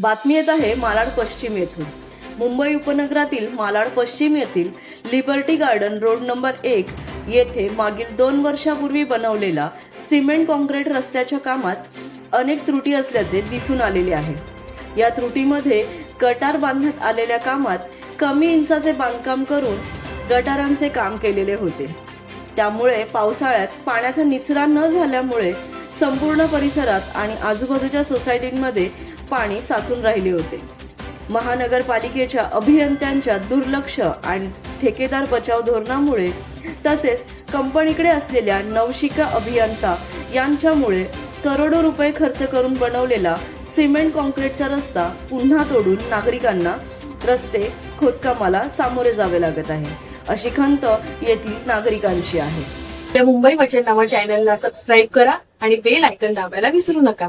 बातमी येत आहे मालाड पश्चिम येथून. मुंबई उपनगरातील मालाड पश्चिम येथील लिबर्टी गार्डन रोड नंबर एक येथे मागील दोन वर्षापूर्वी बनवलेला सिमेंट कॉन्क्रीट रस्त्याच्या कामात अनेक त्रुटी असल्याचे दिसून आलेले आहे. या त्रुटीमध्ये गटार बांधण्यात आलेल्या कामात कमी इंचाचे बांधकाम करून गटारांचे काम केलेले होते. त्यामुळे पावसाळ्यात पाण्याचा निचरा न झाल्यामुळे संपूर्ण परिसरात आणि आजूबाजूच्या सोसायटींमध्ये पाणी साचून राहिले होते. महानगरपालिकेच्या अभियंत्यांच्या दुर्लक्ष आणि ठेकेदार बचाव धोरणामुळे तसेच कंपनीकडे असलेल्या नवशिका अभियंता यांच्यामुळे करोडो रुपये खर्च करून बनवलेला सिमेंट कॉन्क्रीटचा रस्ता पुन्हा तोडून नागरिकांना रस्ते खोदकामाला सामोरे जावे लागत आहे अशी खंत येथील नागरिकांची आहे. मुंबई वचन नावा चॅनलला सबस्क्राईब करा. आणि बेल आयकन दाबायला विसरू नका.